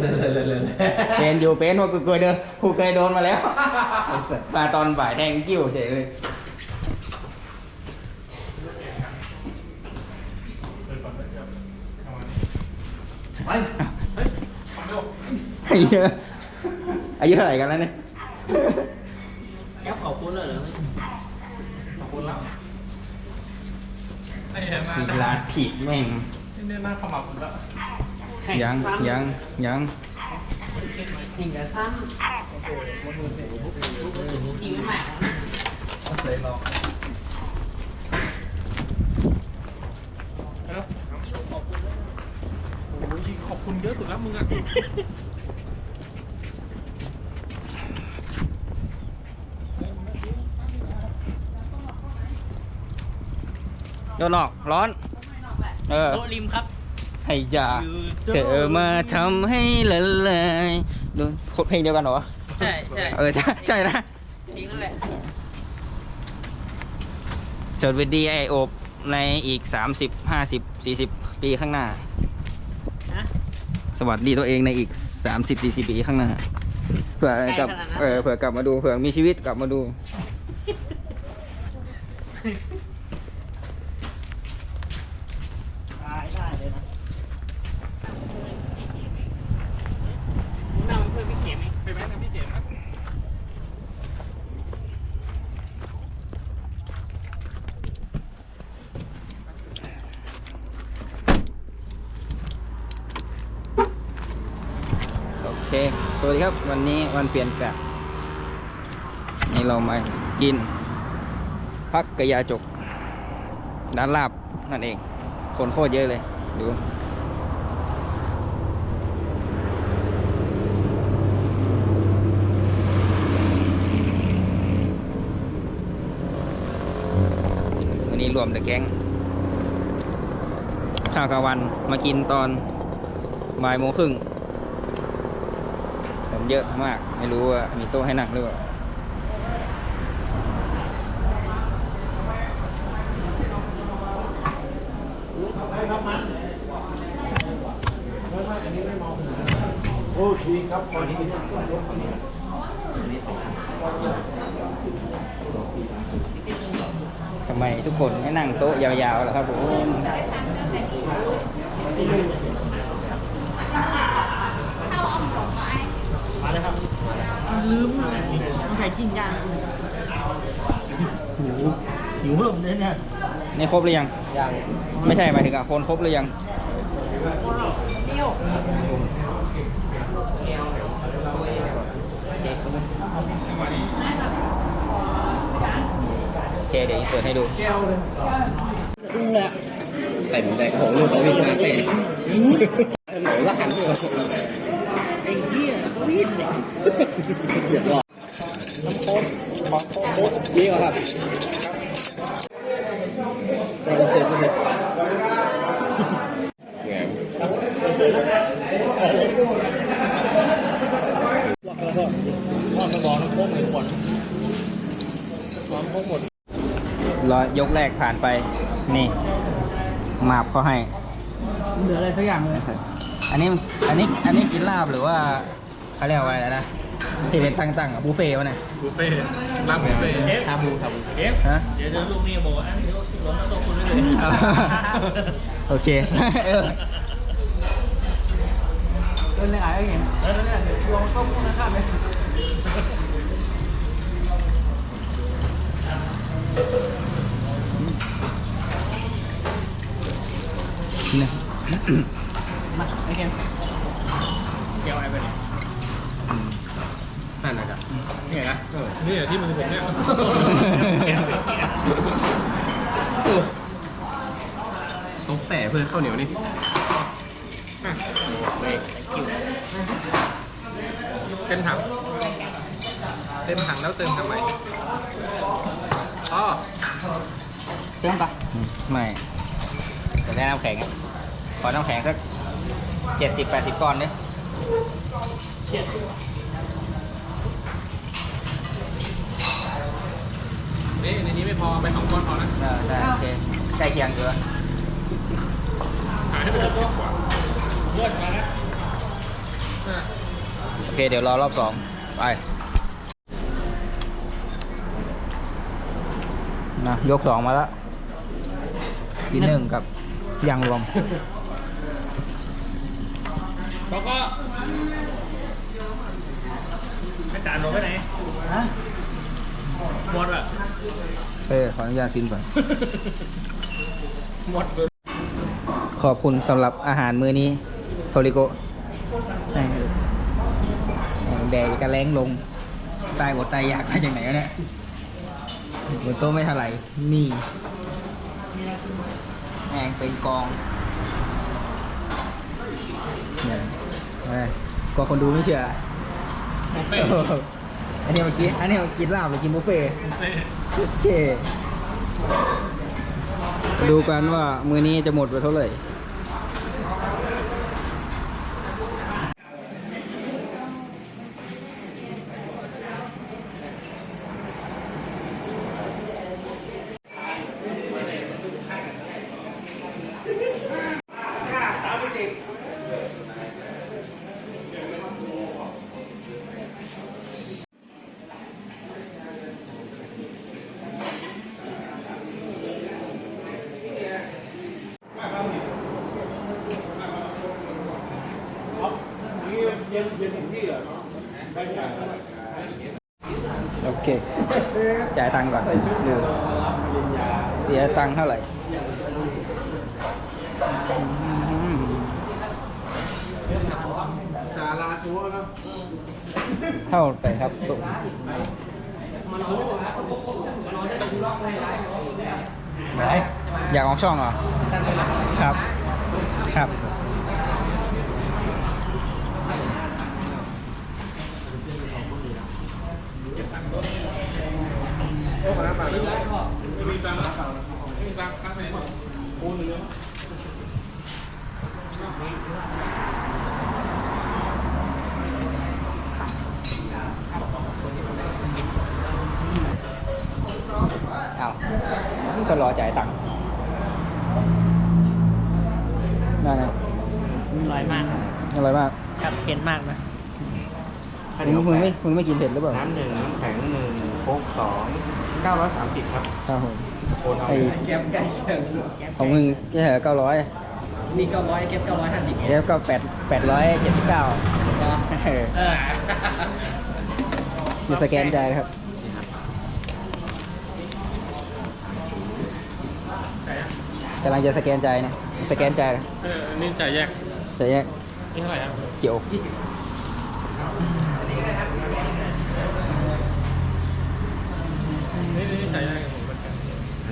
เป็นอยู่เป็นว่ากูเคยเดินกูเคยโดนมาแล้วไอ้สัสมาตอนบ่ายแทงกิ้วเฉยเลยไปเฮ้ยทำเร็วอายุอายุเท่าไหร่กันแล้วเนี่ยแก๊ปขอบคุณเลยเหรอขอบคุณแล้วไอ้เนี่ยมามีลาถีบแม่งเนี่ยหน้าขมับผมแล้ว ยังยังยังยิงกันซ้ำยิงไม่แหม่เสร็จแล้วแล้วโอ้ยขอบคุณเยอะสุดแล้วมึงอะโยนออกร้อน เออ โต๊ะริมครับ ให้อยา เธอมาทำให้ละลายดูโคตรเพลงเดียวกันเหรอวะใช่ใช่เออใช่ใช่นะจริงนั่นแหละจดวิดีไอโอบในอีก 30 50 40 ปีข้างหน้านะสวัสดีตัวเองในอีก 30 40 ปีข้างหน้า เผื่อกลับใกล้ขนาดนั้นเออ เผื่อกลับมาดู เผื่อมีชีวิตกลับมาดูได้ได้เลยนะมึงนั่งเป็นเพื่อนพี่เข็มเอง ไปไหมนะพี่เจมส์นะ โอเค สวัสดีครับ วันนี้วันเปลี่ยนกะนี่เรามากิน พักกระยาจกร้านลาบนั่นเอง คนโคตรเยอะเลย ดู วันนี้รวมเดอะแก๊งข้าวกลางวันมากินตอนบ่ายโมงครึ่ง ผมเยอะมาก ไม่รู้ว่ามีโต๊ะให้นั่งหรือเปล่าทำไมทุกคนให้นั่งโต๊ะยาวๆล่ะครับผม ลืมมันใส่จิ้นย่างหิวหิวลมเลยเนี่ยนี่ครบหรือยังย่างไม่ใช่หมายถึงอะคนครบหรือยังเดียวโอเคเดี๋ยวอินเสิร์ตให้ดูดูแหละแต่ผมใจของลูกเขาวิ่งมาเต้นหนูละหันตัวไอ้เหี้ยวิ่ง เนี่ยเดือดร้อนนี่เหรอครับแต่อินเสิร์ตไม่เสร็จว่ามันบอกน้ำโค้งหนึ่งคนน้ำโค้งหมดร้อยยกแรกผ่านไป นี่ มาบเขาให้ เหลืออะไรสักอย่างเลย อันนี้ อันนี้ อันนี้กินลาบหรือว่า เขาเรียกว่าอะไรนะที่เป็นตั้งๆอะบุฟเฟ่ต์วะเนี่ยบุฟเฟ่ต์ร้านบุฟเฟ่ต์ชาบูชาบูเอฟฮะ เดี๋ยวเดี๋ยวลูกนี่บอกว่าอันนี้ลงมาตัวคุณได้เลยโอเคเออเดินเลยอะเห็นเออเนี่ยเดี๋ยวลองเข้าพวกนั้นข้ามไหมนี่มาไอ้เข็มเกี่ยวอะไรไปเนี่ยนั่นนะ จ๊ะนี่นะนี่ที่มือผมเนี่ยต้องแต่เพื่อข้าวเหนียวนี่เต็มถัง เต็มถังแล้วเติมทำไมอ๋อเต็มปะไม่จะได้น้ำแข็งอะขอน้ำแข็งสักเจ็ดสิบแปดสิบก้อนเนี่ย นี่ในนี้ ไม่พอไปสองก้อนพอนะเออได้โอเคใกล้เคียงอยู่อะหาให้ไปเถอะกว่าเลือดมาแล้วโอเค เดี๋ยวรอรอบสองไปนะยกสองมาแล้วทีหนึ่งกับยางรวม แล้วก็อาจารย์ลงไปไหนหมดอะ เออขออนุญาตกินก่อน หมดเลยขอบคุณสำหรับอาหารมื้อนี้โทริโกะเออแดกกระแรงลง ตายอดตายอยากมาจากไหนวะเนี่ยบนโต๊ะไม่เท่าไหร่ นี่แองเป็นกองเนี่ยเออกลัวคนดูไม่เชื่อ บุฟเฟ่โอันนี้เมื่อกี้อันนี้เมื่อกี้ลาบหรือกินบุฟเฟ่ต์บุฟเฟ่โอเค ดูกันว่ามือนี้จะหมดไปเท่าไหร่ โอเค จ่ายตังค์ก่อนดูเสียตังค์เท่าไหร่สาราชัวร์ครับเท่าไหร่ครับตุ่มไหนอยากออกช่องเหรอ ครับ ครับ อ้าก็รอจ่ายตังค์นั่นไง อร่อยมากครับ อร่อยมาก ครับเผ็ดมากนะ มึงมึงไม่มึงไม่กินเผ็ดหรือเปล่าน้ำหนึ่งน้ำแข็งหนึ่งโค้กสองเก้าร้อยสามสิบครับครับผม โอนเอาไอ้ แก้มใกล้เคียงของมึงแค่เก้าร้อยนี่เก้าร้อยเก็บเก้าร้อยห้าสิบเอฟก็แปดแปดร้อยเจ็ดสิบเก้าเออมีสแกนจ่ายครับ กำลังจะสแกนจ่ายนะ สแกนจ่ายนะเออนี่จ่ายแยกจ่ายแยกนี่เท่าไหร่ครับเกี่ยว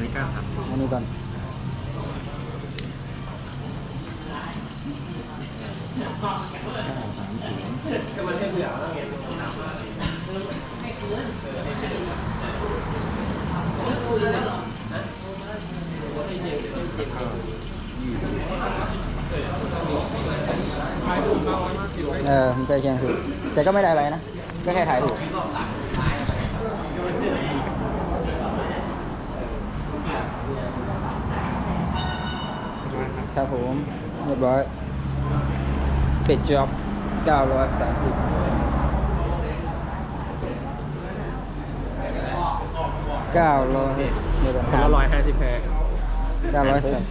นนี้ก้าครับอันนี้ก่อนเออมันใกล้เคียงสุดแต่ก็ไม่ได้อะไรนะก็แค่ถ่ายถูก ครับผมเรียบร้อยปิดจ็อบ930 900เดี๋ยวก่อนคนละร้อยห้าสิบแพร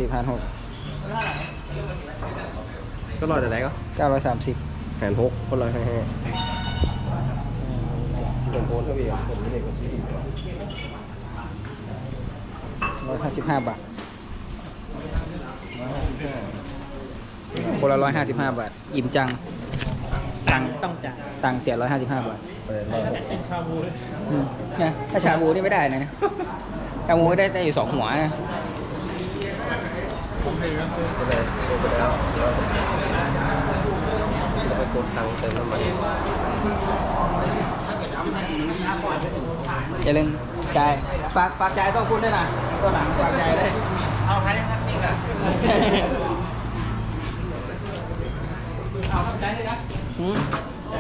930พันหกก็รอจากไหนก็930 แผนหกคนละห้าห้าผมโอนเท่าไหร่อะผมไม่ได้กดซื้อ155 บาท คนละ155บาท อิ่มจัง ตังค์ต้องจ่ายตังค์เสีย155บาทแต่เป็นชาบูเลยอืมเนี่ยถ้าชาบูนี่ไม่ได้นะเนี่ยชาบูได้ได้อยู่สองหัวนะ ผมเห็นแล้วก็เลยโอนไปแล้วแล้วเราไปกดตังค์เติมน้ำมันอย่าลืมจ่ายฝากฝากจ่ายต้องคุณด้วยนะตัวหลังฝากจ่ายได้เอาใครได้ครับ นี่ก่ะเอาใจเลยนะหืม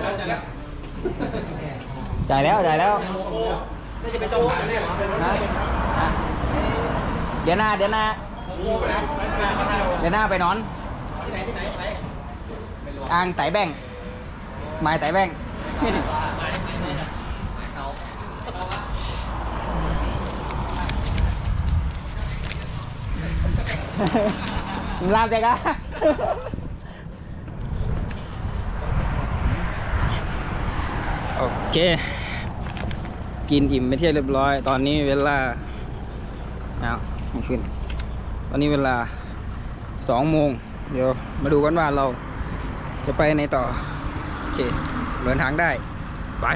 แล้วจะแล้วจ่ายแล้วจ่ายแล้วไม่จะเป็นต้องหาได้หรอนะอะเดี๋ยวหน้าเดี๋ยวหน้าเดี๋ยวหน้าไปนอนที่ไหนที่ไหนที่ไหนอ่างไต่แบ่งโไม้แต่แบง ลาบเด็กอะโอเค กินอิ่มไปเที่ยวเรียบร้อย ตอนนี้เวลาเอาไม่ขึ้น ตอนนี้เวลาสองโมง เดี๋ยวมาดูกันว่าเราจะไปในต่อ โอเคเดินทางได้ ไป